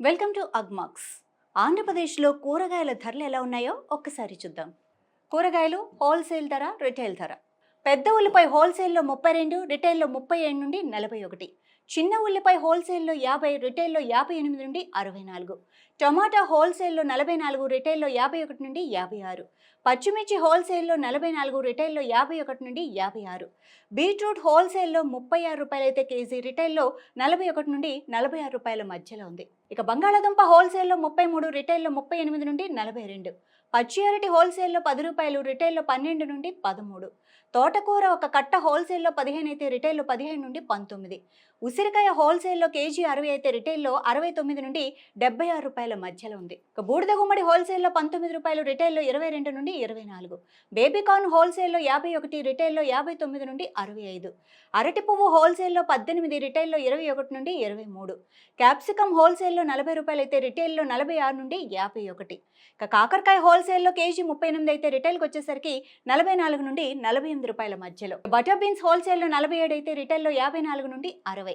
Welcome to Agmax. ఆంధ్రప్రదేశ్లో కూరగాయల ధరలు ఎలా ఉన్నాయో ఒక్కసారి చూద్దాం. కూరగాయలు హోల్సేల్ ధర రిటైల్ ధర. పెద్ద ఉల్లిపాయ హోల్సేల్లో ముప్పై రెండు రిటైల్లో ముప్పై ఏడు నుండి నలభై ఒకటి. చిన్న ఉల్లిపాయ హోల్సేల్లో యాభై రిటైల్లో యాభై ఎనిమిది నుండి అరవై నాలుగు. టమాటా హోల్సేల్లో నలభై నాలుగు రిటైల్లో యాభై ఒకటి నుండి యాభై ఆరు. పచ్చిమిర్చి హోల్సేల్లో నలభై నాలుగు రిటైల్లో యాభై ఒకటి నుండి యాభై ఆరు. బీట్రూట్ హోల్సేల్లో ముప్పై ఆరు రూపాయలైతే కేజీ రిటైల్లో నలభై ఒకటి నుండి నలభై ఆరు రూపాయల మధ్యలో ఉంది. ఇక బంగాళాదుంప హోల్సేల్లో ముప్పై మూడు రిటైల్లో ముప్పై ఎనిమిది నుండి నలభై రెండు. పచ్చి అరటి హోల్సేల్లో పది రూపాయలు రిటైల్లో పన్నెండు నుండి పదమూడు. తోటకూర ఒక కట్ట హోల్సేల్లో పదిహేను అయితే రిటైల్లో పదిహేను నుండి పంతొమ్మిది. ఉసిరికాయ హోల్సేల్లో కేజీ అరవై అయితే రిటైల్లో అరవై తొమ్మిది నుండి డెబ్బై ఆరు రూపాయల మధ్యలో ఉంది. ఇక బూడిద గుమ్మడి హోల్సేల్లో పంతొమ్మిది రూపాయలు రిటైల్లో ఇరవై రెండు నుండి ఇరవై నాలుగు. బేబీకార్న్ హోల్సేల్లో యాభై ఒకటి రిటైల్లో యాభై తొమ్మిది నుండి అరవై ఐదు. అరటి పువ్వు హోల్సేల్లో పద్దెనిమిది రిటైల్లో ఇరవై ఒకటి నుండి ఇరవై మూడు. క్యాప్సికమ్ హోల్సేల్లో నలభై రూపాయలు అయితే రిటైల్లో నలభై ఆరు నుండి యాభై ఒకటి. ఇక కాకరకాయ హోల్సేల్లో కేజీ ముప్పై ఎనిమిది అయితే రిటైల్కి వచ్చేసరికి నలభై నాలుగు నుండి నలభై ఎనిమిది రూపాయల మధ్యలో. బటర్ బీన్స్ హోల్సేల్లో నలభై ఏడు అయితే రిటైల్లో యాభై నాలుగు నుండి అరవై.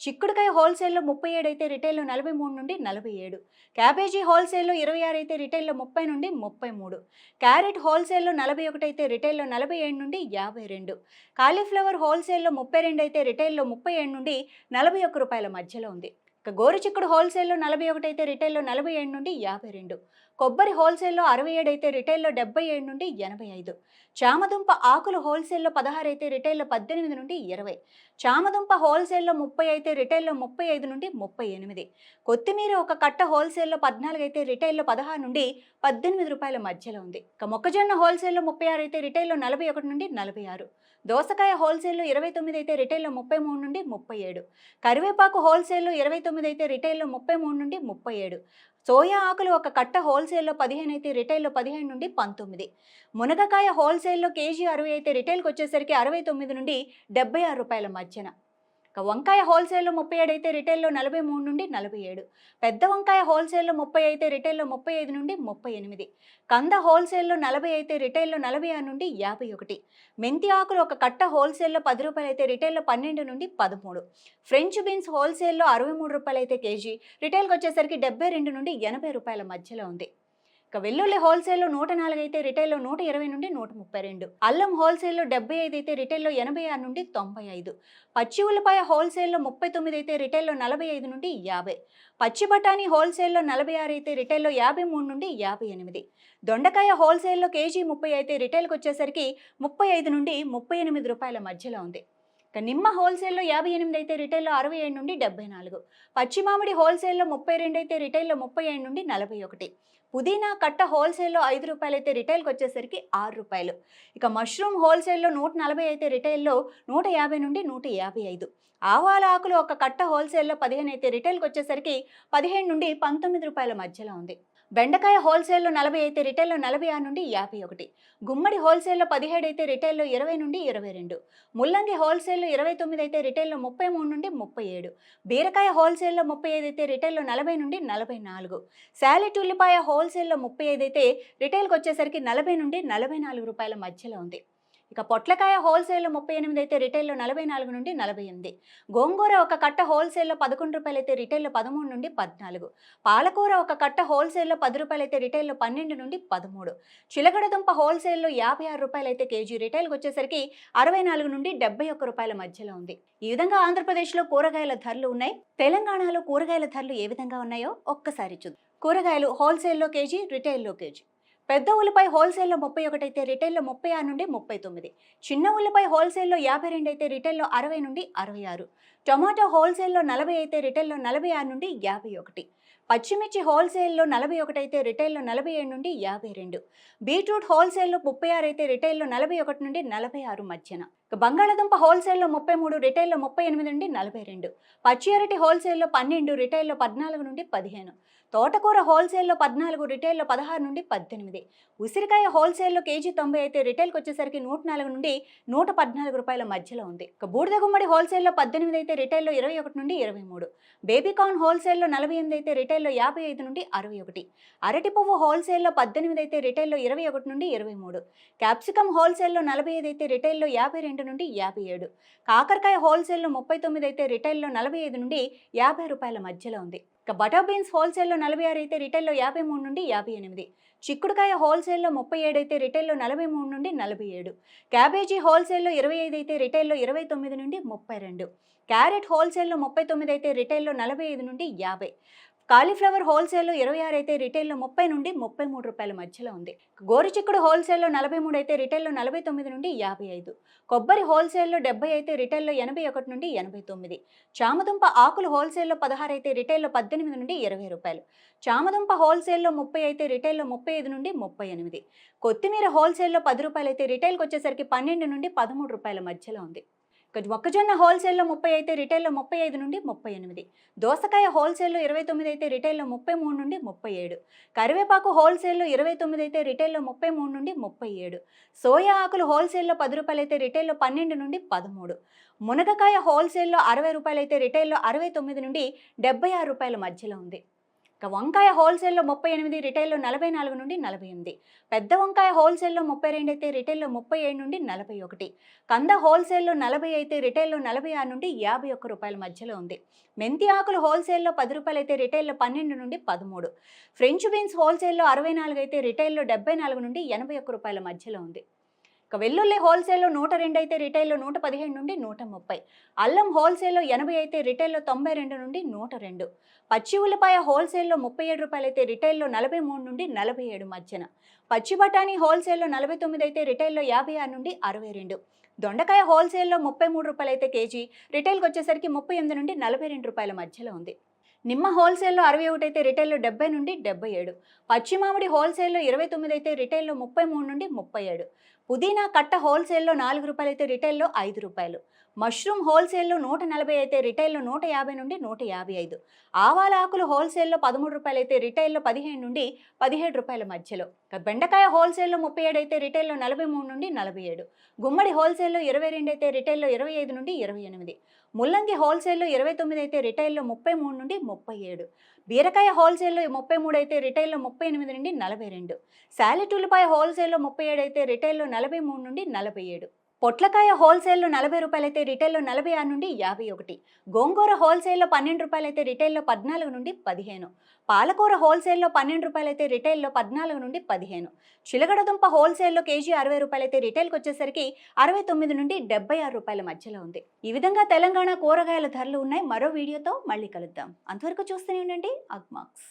చిక్కుడుకాయ హోల్సేల్లో ముప్పై ఏడు అయితే రిటైల్లో నలభై మూడు నుండి నలభై ఏడు క్యాబేజీ హోల్సేల్లో ఇరవై ఆరు అయితే రిటైల్లో ముప్పై నుండి ముప్పై మూడు క్యారెట్ హోల్సేల్లో నలభై ఒకటి అయితే రిటైల్లో నలభై ఏడు నుండి యాభై రెండు కాలీఫ్లవర్ హోల్సేల్లో ముప్పై రెండు అయితే రిటైల్లో ముప్పై ఏడు నుండి నలభై ఒక్క రూపాయల మధ్యలో ఉంది. ఇక గోరుచిక్కుడు హోల్సేల్లో నలభై ఒకటి అయితే రిటైల్లో నలభై ఏడు నుండి యాభై రెండు కొబ్బరి హోల్సేల్లో అరవై ఏడు అయితే రిటైల్లో డెబ్బై ఏడు నుండి ఎనభై ఐదు చామదుంప ఆకులు హోల్సేల్లో పదహారు అయితే రిటైల్లో పద్దెనిమిది నుండి ఇరవై. చామదుంప హోల్సేల్లో ముప్పై అయితే రిటైల్లో ముప్పై ఐదు నుండి ముప్పై ఎనిమిది కొత్తిమీర ఒక కట్ట హోల్సేల్లో పద్నాలుగు అయితే రిటైల్లో పదహారు నుండి పద్దెనిమిది రూపాయల మధ్యలో ఉంది. ఇక మొక్కజొన్న హోల్సేల్లో ముప్పై ఆరు అయితే రిటైల్లో నలభై ఒకటి నుండి నలభై ఆరు దోసకాయ హోల్సేల్లో ఇరవై తొమ్మిది అయితే రిటైల్లో ముప్పై మూడు నుండి ముప్పై ఏడు కరివేపాకు హోల్సేల్లో ఇరవై తొమ్మిది అయితే రిటైల్లో ముప్పై మూడు నుండి ముప్పై ఏడు సోయా ఆకులు ఒక కట్ట హోల్సేల్లో పదిహేను అయితే రిటైల్లో పదిహేను నుండి పంతొమ్మిది. మునగకాయ హోల్సేల్లో కేజీ అరవై అయితే రిటైల్కి వచ్చేసరికి అరవై తొమ్మిది నుండి డెబ్బై ఆరు రూపాయల మధ్యన. వంకాయ హోల్సేల్లో ముప్పై ఏడు అయితే రిటైల్లో నలభై మూడు నుండి నలభై ఏడు. పెద్ద వంకాయ హోల్సేల్లో ముప్పై అయితే రిటైల్లో ముప్పై ఐదు నుండి ముప్పై ఎనిమిది కంద హోల్సేల్లో నలభై అయితే రిటైల్లో నలభై ఆరు నుండి యాభై ఒకటి. మెంతి ఆకులు ఒక కట్ట హోల్సేల్లో పది రూపాయలు అయితే రిటైల్లో పన్నెండు నుండి పదమూడు. ఫ్రెంచ్ బీన్స్ హోల్సేల్లో అరవై మూడు రూపాయలు అయితే కేజీ. రిటైల్కి వచ్చేసరికి డెబ్బై రెండు నుండి ఎనభై రూపాయల మధ్యలో ఉంది. ఇక వెల్లుల్లి హోల్సేల్లో నూట నాలుగు అయితే రిటైల్లో నూట ఇరవై నుండి నూట ముప్పై రెండు. అల్లం హోల్సేల్లో డెబ్బై ఐదు అయితే రిటైల్లో ఎనభై ఆరు నుండి తొంభై ఐదు. పచ్చి ఉల్లిపాయ హోల్సేల్లో ముప్పై తొమ్మిది అయితే రిటైల్లో నలభై ఐదు నుండి యాభై. పచ్చి బఠానీ హోల్సేల్లో నలభై ఆరు అయితే రిటైల్లో యాభై మూడు నుండి యాభై ఎనిమిది. దొండకాయ హోల్సేల్లో కేజీ ముప్పై అయితే రిటైల్కి వచ్చేసరికి ముప్పై ఐదు నుండి ముప్పై ఎనిమిది రూపాయల మధ్యలో ఉంది. నిమ్మ హోల్సేల్లో యాభై ఎనిమిది అయితే రిటైల్లో అరవై ఏడు నుండి డెబ్బై నాలుగు పచ్చి మామిడి హోల్సేల్లో ముప్పై రెండు అయితే రిటైల్లో ముప్పై ఏడు నుండి నలభై ఒకటి పుదీనా కట్ట హోల్సేల్లో ఐదు రూపాయలు అయితే రిటైల్కి వచ్చేసరికి ఆరు రూపాయలు. ఇక మష్రూమ్ హోల్సేల్లో నూట నలభై అయితే రిటైల్లో నూట యాభై నుండి నూట యాభై ఐదు ఆవాల ఆకులు ఒక కట్ట హోల్సేల్లో పదిహేను అయితే రిటైల్కి వచ్చేసరికి పదిహేను నుండి పంతొమ్మిది రూపాయల మధ్యలో ఉంది. బెండకాయ హోల్సేల్లో నలభై అయితే రిటైల్లో నలభై ఆరు నుండి యాభై ఒకటి. గుమ్మడి హోల్సేల్లో పదిహేడు అయితే రిటైల్లో ఇరవై నుండి ఇరవై రెండు. ముల్లంగి హోల్సేల్లో ఇరవై తొమ్మిది అయితే రిటైల్లో ముప్పై మూడు నుండి ముప్పై ఏడు. బీరకాయ హోల్సేల్లో ముప్పై ఐదు అయితే రిటైల్లో నలభై నుండి నలభై నాలుగు. శాలెట్ ఉల్లిపాయ హోల్సేల్లో ముప్పై ఐదు అయితే రిటైల్కి వచ్చేసరికి నలభై నుండి నలభై నాలుగు రూపాయల మధ్యలో ఉంది. ఇక పొట్లకాయ హోల్సేల్లో ముప్పై ఎనిమిది అయితే రిటైల్లో నలభై నాలుగు నుండి నలభై ఎనిమిది. గోంగూర ఒక కట్ట హోల్సేల్లో పదకొండు రూపాయలు అయితే రిటైల్లో పదమూడు నుండి పద్నాలుగు. పాలకూర ఒక కట్ట హోల్సేల్లో పది రూపాయలు అయితే రిటైల్లో పన్నెండు నుండి పదమూడు. చిలకడ దుంప హోల్సేల్లో యాభై ఆరు రూపాయలు అయితే కేజీ రిటైల్కి వచ్చేసరికి అరవై నాలుగు నుండి డెబ్బై ఒక్క రూపాయల మధ్యలో ఉంది. ఈ విధంగా ఆంధ్రప్రదేశ్లో కూరగాయల ధరలు ఉన్నాయి. తెలంగాణలో కూరగాయల ధరలు ఏ విధంగా ఉన్నాయో ఒక్కసారి చూద్దాం. కూరగాయలు హోల్సేల్లో కేజీ రిటైల్లో కేజీ. పెద్ద ఉల్లిపాయ హోల్సేల్లో ముప్పై ఒకటి అయితే రిటైల్లో ముప్పై ఆరు నుండి ముప్పై తొమ్మిది. చిన్న ఉల్లిపాయ హోల్సేల్లో యాభై రెండు అయితే రిటైల్లో అరవై నుండి అరవై ఆరు. టొమాటో హోల్సేల్లో నలభై అయితే రిటైల్లో నలభై ఆరు నుండి యాభై ఒకటి. పచ్చిమిర్చి హోల్సేల్లో నలభై ఒకటి అయితే రిటైల్లో నలభై ఏడు నుండి యాభై రెండు. బీట్రూట్ హోల్సేల్లో ముప్పై ఆరు అయితే రిటైల్లో నలభై ఒకటి నుండి నలభై ఆరు మధ్యన. బంగాళాదుంప హోల్సేల్లో ముప్పై మూడు రిటైల్లో ముప్పై ఎనిమిది నుండి నలభై రెండు. పచ్చి అరటి హోల్సేల్లో పన్నెండు రిటైల్లో పద్నాలుగు నుండి పదిహేను. తోటకూర హోల్సేల్లో పద్నాలుగు రిటైల్లో పదహారు నుండి పద్దెనిమిది. ఉసిరికాయ హోల్సేల్లో కేజీ తొంభై అయితే రిటైల్కి వచ్చేసరికి నూట నాలుగు నుండి నూట పద్నాలుగు రూపాయల మధ్యలో ఉంది. ఇక బూడిద గుమ్మడి హోల్సేల్లో పద్దెనిమిది అయితే రిటైల్లో ఇరవై ఒకటి నుండి ఇరవై మూడు. బేబీకార్న్ హోల్సేల్లో నలభై ఎనిమిది అయితే రిటైల్లో యాభై ఐదు నుండి అరవై ఒకటి. అరటి పువ్వు హోల్సేల్లో పద్దెనిమిది అయితే రిటైల్లో ఇరవై ఒకటి నుండి ఇరవై మూడు. క్యాప్సికమ్ హోల్సేల్లో నలభై ఐదు అయితే రిటైల్లో యాభై రెండు నుండి యాభై ఏడు. కాకరకాయ హోల్సేల్లో ముప్పై తొమ్మిది అయితే రిటైల్లో నలభై ఐదు నుండి యాభై రూపాయల మధ్యలో ఉంది. ఇక బటర్ బీన్స్ హోల్సేల్లో నలభై ఆరు అయితే రిటైల్లో యాభై మూడు నుండి యాభై ఎనిమిది. చిక్కుడుకాయ హోల్సేల్లో ముప్పై ఏడు అయితే రిటైల్లో నలభై మూడు నుండి నలభై ఏడు. క్యాబేజీ హోల్సేల్లో ఇరవై ఐదు అయితే రిటైల్లో ఇరవై తొమ్మిది నుండి ముప్పై రెండు. క్యారెట్ హోల్సేల్లో ముప్పై తొమ్మిది అయితే రిటైల్లో నలభై ఐదు నుండి యాభై. కాలీఫ్లవర్ హోల్సేల్లో ఇరవై ఆరు అయితే రిటైల్లో ముప్పై నుండి ముప్పై మూడు రూపాయల మధ్యలో ఉంది. గోరుచిక్కుడు హోల్సేల్లో నలభై మూడు అయితే రిటైల్లో నలభై తొమ్మిది నుండి యాభై ఐదు. కొబ్బరి హోల్సేల్లో డెబ్బై అయితే రిటైల్లో ఎనభై ఒకటి నుండి ఎనభై తొమ్మిది. చామదుంప ఆకులు హోల్సేల్లో పదహారు అయితే రిటైల్లో పద్దెనిమిది నుండి ఇరవై రూపాయలు. చామదుంప హోల్సేల్లో ముప్పై అయితే రిటైల్లో ముప్పై ఐదు నుండి ముప్పై ఎనిమిది. కొత్తిమీర హోల్సేల్లో పది రూపాయలు అయితే రిటైల్కి వచ్చేసరికి పన్నెండు నుండి పదమూడు రూపాయల మధ్యలో ఉంది. మొక్కజొన్న హోల్సేల్లో ముప్పై అయితే రిటైల్లో ముప్పై ఐదు నుండి ముప్పై ఎనిమిది. దోసకాయ హోల్సేల్లో ఇరవై తొమ్మిది అయితే రిటైల్లో ముప్పై మూడు నుండి ముప్పై ఏడు. కరివేపాకు హోల్సేల్లో ఇరవై తొమ్మిది అయితే రిటైల్లో ముప్పై మూడు నుండి ముప్పై ఏడు. సోయా ఆకులు హోల్సేల్లో పది రూపాయలు అయితే రిటైల్లో పన్నెండు నుండి పదమూడు. మునగకాయ హోల్సేల్లో అరవై రూపాయలు అయితే రిటైల్లో అరవై తొమ్మిది నుండి డెబ్బై ఆరు రూపాయల మధ్యలో ఉంది. ఇక వంకాయ హోల్సేల్లో ముప్పై ఎనిమిది రిటైల్లో నలభై నాలుగు నుండి నలభై ఎనిమిది. పెద్ద వంకాయ హోల్సేల్లో ముప్పై రెండు అయితే రిటైల్లో ముప్పై ఏడు నుండి నలభై ఒకటి. కంద హోల్సేల్లో నలభై అయితే రిటైల్లో నలభై ఆరు నుండి యాభై ఒక్క రూపాయల మధ్యలో ఉంది. మెంతి ఆకులు హోల్సేల్లో పది రూపాయలు అయితే రిటైల్లో పన్నెండు నుండి పదమూడు. ఫ్రెంచ్ బీన్స్ హోల్సేల్లో అరవై నాలుగు అయితే రిటైల్లో డెబ్బై నాలుగు నుండి ఎనభై ఒక్క రూపాయల మధ్యలో ఉంది. ఇక వెల్లుల్లి హోల్సేల్లో నూట రెండు అయితే రిటైల్లో నూట పదిహేను నుండి నూట ముప్పై. అల్లం హోల్సేల్లో ఎనభై అయితే రిటైల్లో తొంభై రెండు నుండి నూట రెండు. పచ్చి ఉల్లిపాయ హోల్సేల్లో ముప్పై ఏడు రూపాయలు అయితే రిటైల్లో నలభై మూడు నుండి నలభై ఏడు మధ్యన. పచ్చి బఠానీ హోల్సేల్లో నలభై తొమ్మిది అయితే రిటైల్లో యాభై ఆరు నుండి అరవై రెండు. దొండకాయ హోల్సేల్లో ముప్పై మూడు రూపాయలు అయితే కేజీ రిటైల్కి వచ్చేసరికి ముప్పై ఎనిమిది నుండి నలభై రెండు రూపాయల మధ్యలో ఉంది. నిమ్మ హోల్సేల్లో అరవై ఒకటి అయితే రిటైల్లో డెబ్బై నుండి డెబ్బై ఏడు. పచ్చి మామిడి హోల్సేల్లో ఇరవై తొమ్మిది అయితే రిటైల్లో ముప్పై మూడు నుండి ముప్పై ఏడు. పుదీనా కట్ట హోల్సేల్లో నాలుగు రూపాయలు అయితే రిటైల్లో ఐదు రూపాయలు. మష్రూమ్ హోల్సేల్లో నూట నలభై అయితే రిటైల్లో నూట యాభై నుండి నూట యాభై ఐదు. ఆవాల ఆకులు హోల్సేల్లో పదమూడు రూపాయలు అయితే రిటైల్లో పదిహేను నుండి పదిహేడు రూపాయల మధ్యలో. బెండకాయ హోల్సేల్లో ముప్పై ఏడు అయితే రిటైల్లో నలభై మూడు నుండి నలభై ఏడు. గుమ్మడి హోల్సేల్లో ఇరవై రెండు అయితే రిటైల్లో ఇరవై ఐదు నుండి ఇరవై ఎనిమిది. ముల్లంగి హోల్సేల్లో ఇరవై తొమ్మిది అయితే రిటైల్లో ముప్పై మూడు నుండి ముప్పై ఏడు. బీరకాయ హోల్సేల్లో ముప్పై మూడు అయితే రిటైల్లో ముప్పై ఎనిమిది నుండి నలభై రెండు. శాలెట్ ఉల్లిపాయ హోల్సేల్లో ముప్పై ఏడు అయితే రిటైల్లో నలభై మూడు నుండి నలభై ఏడు. పొట్లకాయ హోల్సేల్లో నలభై రూపాయలైతే రిటైల్లో నలభై ఆరు నుండి యాభై ఒకటి. గోంగూర హోల్సేల్లో పన్నెండు రూపాయలైతే రిటైల్లో పద్నాలుగు నుండి పదిహేను. పాలకూర హోల్సేల్లో పన్నెండు రూపాయలైతే రిటైల్లో పద్నాలుగు నుండి పదిహేను. చిలగడదుంప హోల్సేల్లో కేజీ అరవై రూపాయలైతే రిటైల్కి వచ్చేసరికి అరవై తొమ్మిది నుండి డెబ్బై ఆరు రూపాయల మధ్యలో ఉంది. ఈ విధంగా తెలంగాణ కూరగాయల ధరలు ఉన్నాయి. మరో వీడియోతో మళ్ళీ కలుద్దాం. అంతవరకు చూస్తూనే ఉండండి. అగ్మాక్స్